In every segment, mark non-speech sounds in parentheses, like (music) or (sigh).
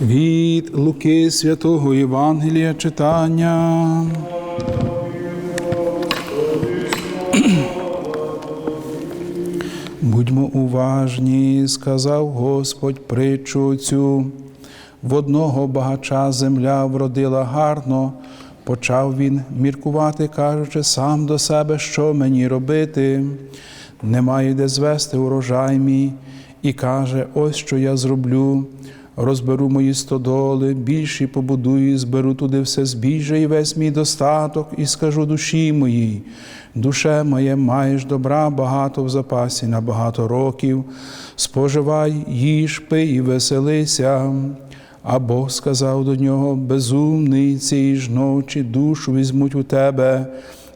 Від Луки Святого Євангелія читання. (clears throat) Будьмо уважні, сказав Господь притчу цю. В одного багача земля вродила гарно, почав він міркувати, кажучи сам до себе, що мені робити. Немає де звести урожай мій, і каже: ось що я зроблю. Розберу мої стодоли, більші побудую, зберу туди все збіжжя і весь мій достаток, і скажу душі моїй. Душе моє, маєш добра багато в запасі на багато років. Споживай, їж, пий і веселися. А Бог сказав до нього: безумний цієї ж ночі душу візьмуть у тебе,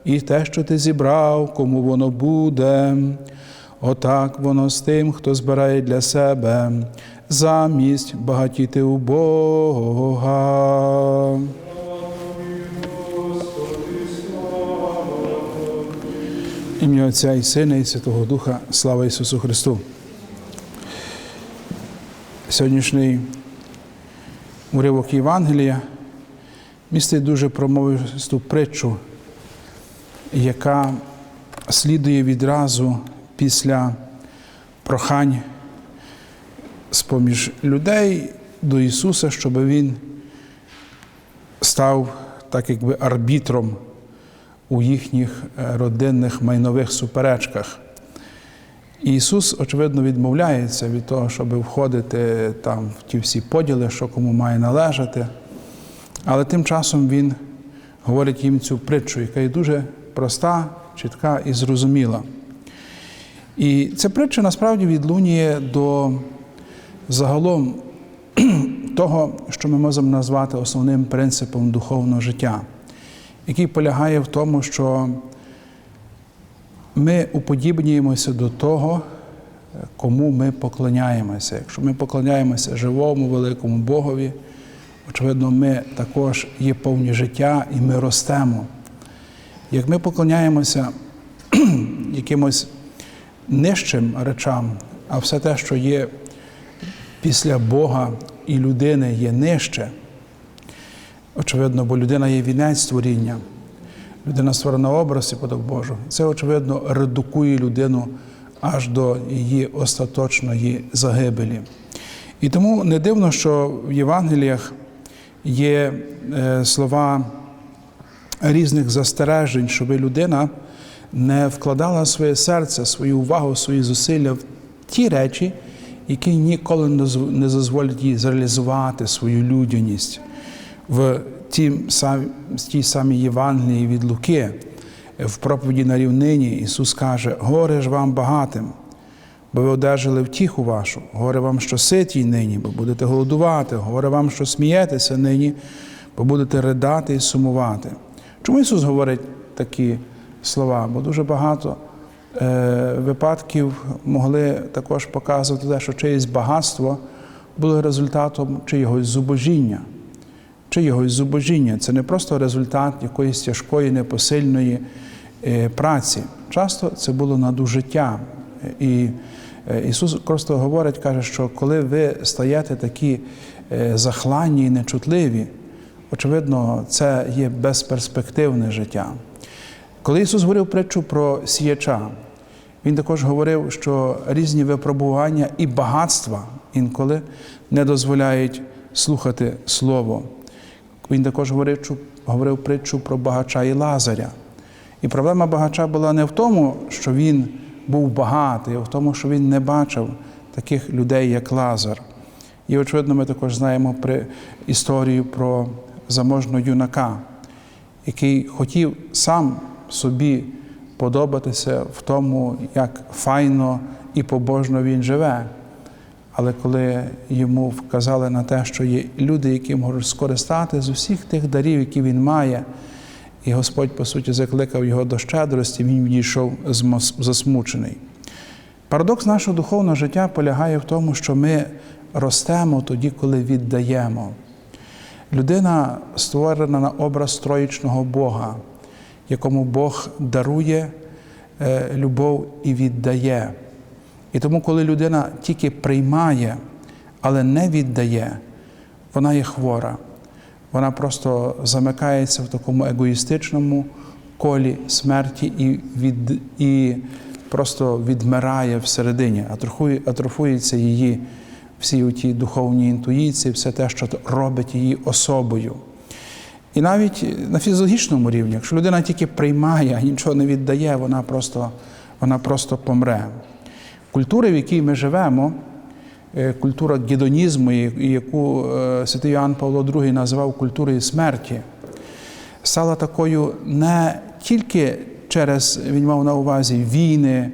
і те, що ти зібрав, кому воно буде. Отак воно з тим, хто збирає для себе, замість багатіти у Бога. Ім'я Отця і Сина, і Святого Духа, слава Ісусу Христу. Сьогоднішній уривок Євангелія містить дуже промовисту притчу, яка слідує відразу після прохань з-поміж людей до Ісуса, щоб Він став так якби арбітром у їхніх е, родинних майнових суперечках. І Ісус, очевидно, відмовляється від того, щоб входити там в ті всі поділи, що кому має належати. Але тим часом Він говорить їм цю притчу, яка є дуже проста, чітка і зрозуміла. І ця притча насправді відлунює до загалом (clears throat) того, що ми можемо назвати основним принципом духовного життя, який полягає в тому, що ми уподібнюємося до того, кому ми поклоняємося. Якщо ми поклоняємося живому, великому Богові, очевидно, ми також є повні життя і ми ростемо. Як ми поклоняємося (clears throat) якимось нижчим речам, а все те, що є після Бога і людини, є нижче. Очевидно, бо людина є вінець створіння, людина створена образ і подоб Божу. Це, очевидно, редукує людину аж до її остаточної загибелі. І тому не дивно, що в Євангеліях є е, слова різних застережень, щоб людина не вкладала своє серце, свою увагу, свої зусилля в ті речі, які ніколи не дозволять їй зреалізувати свою людяність. В тій самій Євангелії від Луки, в проповіді на рівнині Ісус каже: Горе ж вам багатим, бо ви одержали втіху вашу, горе вам, що ситій нині, бо будете голодувати, горе вам, що смієтеся нині, бо будете ридати і сумувати. Чому Ісус говорить такі слова? Бо дуже багато е, випадків могли також показувати те, що чиєсь багатство було результатом чиєгось зубожіння. Чиєгось зубожіння. Це не просто результат якоїсь тяжкої, непосильної е, праці. Часто це було надужиття. І е, Ісус просто говорить, каже, що коли ви стаєте такі е, захланні і нечутливі, очевидно, це є безперспективне життя. Коли Ісус говорив притчу про сіяча, Він також говорив, що різні випробування і багатства інколи не дозволяють слухати Слово. Він також говорив, говорив притчу про багача і Лазаря. І проблема багача була не в тому, що він був багатий, а в тому, що він не бачив таких людей, як Лазар. І, очевидно, ми також знаємо при історію про заможного юнака, який хотів сам собі подобатися в тому, як файно і побожно він живе. Але коли йому вказали на те, що є люди, які можуть скористати з усіх тих дарів, які він має, і Господь, по суті, закликав його до щедрості, він відійшов засмучений. Парадокс нашого духовного життя полягає в тому, що ми ростемо тоді, коли віддаємо. Людина створена на образ троїчного Бога, якому Бог дарує е, любов і віддає. І тому, коли людина тільки приймає, але не віддає, вона є хвора. Вона просто замикається в такому егоїстичному колі смерті і, від, і просто відмирає всередині, атрофує, атрофується її всі ті духовні інтуїції, все те, що робить її особою. І навіть на фізіологічному рівні, якщо людина тільки приймає, а нічого не віддає, вона просто, вона просто помре. Культура, в якій ми живемо, е, культура гедонізму, яку е, святий Іоанн Павло II називав культурою смерті, стала такою не тільки через, він мав на увазі війни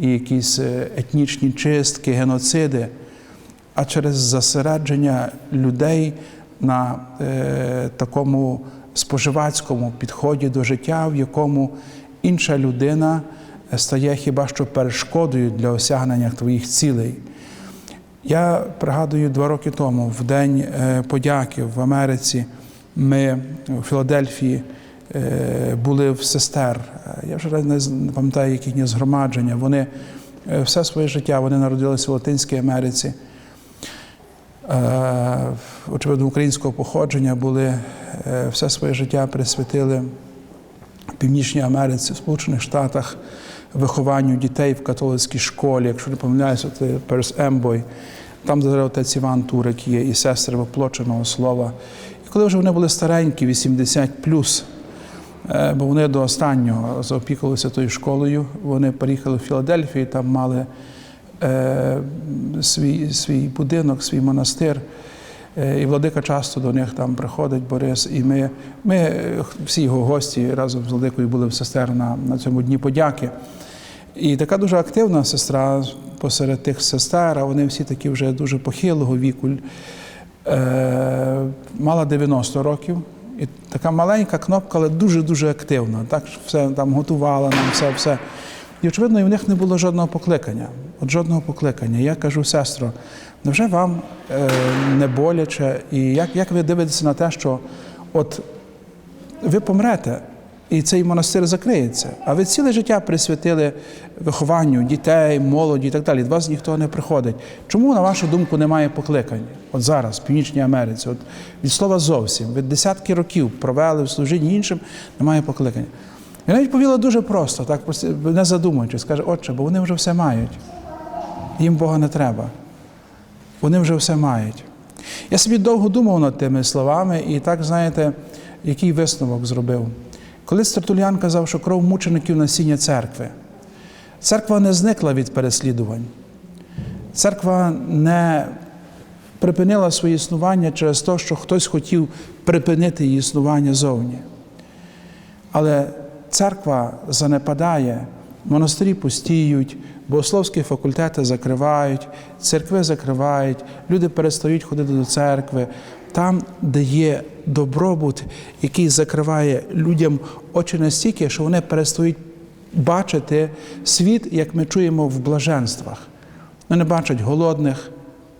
і якісь е, етнічні чистки, геноциди, а через засередження людей на е, такому споживацькому підході до життя, в якому інша людина стає хіба що перешкодою для осягнення твоїх цілей. Я пригадую два роки тому, в День е, подяки в Америці, ми у Філадельфії е, були в сестер. Е, Я вже не пам'ятаю, їхні згромадження. Вони е, все своє життя вони народилися в Латинській Америці. Е, Очевидно, українського походження були е, все своє життя присвятили Північній Америці, в Сполучених Штатах вихованню дітей в католицькій школі. Якщо не помиляюся, це Перс Ембой. Там зараз отець Іван Турик є і сестри воплоченого слова. І коли вже вони були старенькі, 80 е, бо вони до останнього заопікувалися тою школою, вони переїхали в Філадельфію, там мали свій, свій будинок, свій монастир. Е, І владика часто до них там приходить Борис. І ми, ми е, всі його гості разом з владикою були в сестер на, на цьому дні подяки. І така дуже активна сестра посеред тих сестер, а вони всі такі вже дуже похилого віку. Е, мала 90 років. І така маленька кнопка, але дуже-дуже активна. Так все там готувала нам, все, все. І очевидно, і в них не було жодного покликання. От жодного покликання. Я кажу, сестро, невже вам е, не боляче? І як, як ви дивитеся на те, що от ви помрете, і цей монастир закриється. А ви ціле життя присвятили вихованню дітей, молоді і так далі. До вас ніхто не приходить. Чому, на вашу думку, немає покликань? От зараз, в Північній Америці, от від слова зовсім, ви десятки років провели в служінні іншим, немає покликання. І навіть повіла дуже просто, так не задумуючись, каже, отче, бо вони вже все мають. Їм Бога не треба. Вони вже все мають. Я собі довго думав над тими словами, і так, знаєте, який висновок зробив. Коли Стартуліан казав, що кров мучеників насіння церкви, церква не зникла від переслідувань. Церква не припинила своє існування через те, що хтось хотів припинити її існування зовні. Але церква занепадає, монастирі пустіють, богословські факультети закривають, церкви закривають, люди перестають ходити до церкви. Там, де є добробут, який закриває людям очі настільки, що вони перестають бачити світ, як ми чуємо в блаженствах. Вони не бачать голодних,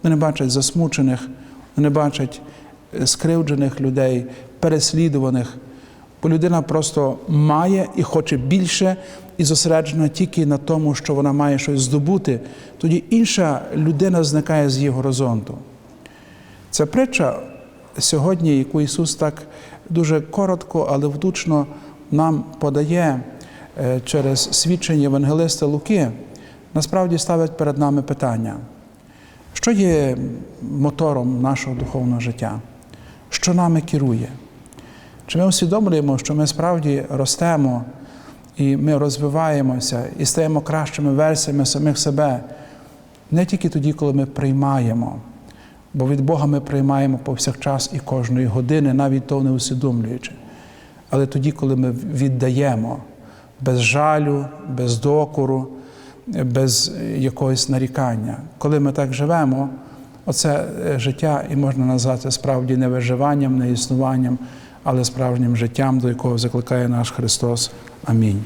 вони не бачать засмучених, вони бачать е, скривджених людей, переслідуваних. Бо людина просто має і хоче більше, і зосереджена тільки на тому, що вона має щось здобути, тоді інша людина зникає з її горизонту. Ця притча сьогодні, яку Ісус так дуже коротко, але вдучно нам подає е, через свідчення Євангелиста Луки, насправді ставить перед нами питання, що є мотором нашого духовного життя, що нами керує. Чи ми усвідомлюємо, що ми справді ростемо і ми розвиваємося і стаємо кращими версіями самих себе не тільки тоді, коли ми приймаємо, бо від Бога ми приймаємо повсякчас і кожної години, навіть того не усвідомлюючи, але тоді, коли ми віддаємо без жалю, без докору, без якогось нарікання. Коли ми так живемо, оце е, життя і можна назвати справді не виживанням, не існуванням, але справжнім життям, до якого закликає наш Христос. Амінь.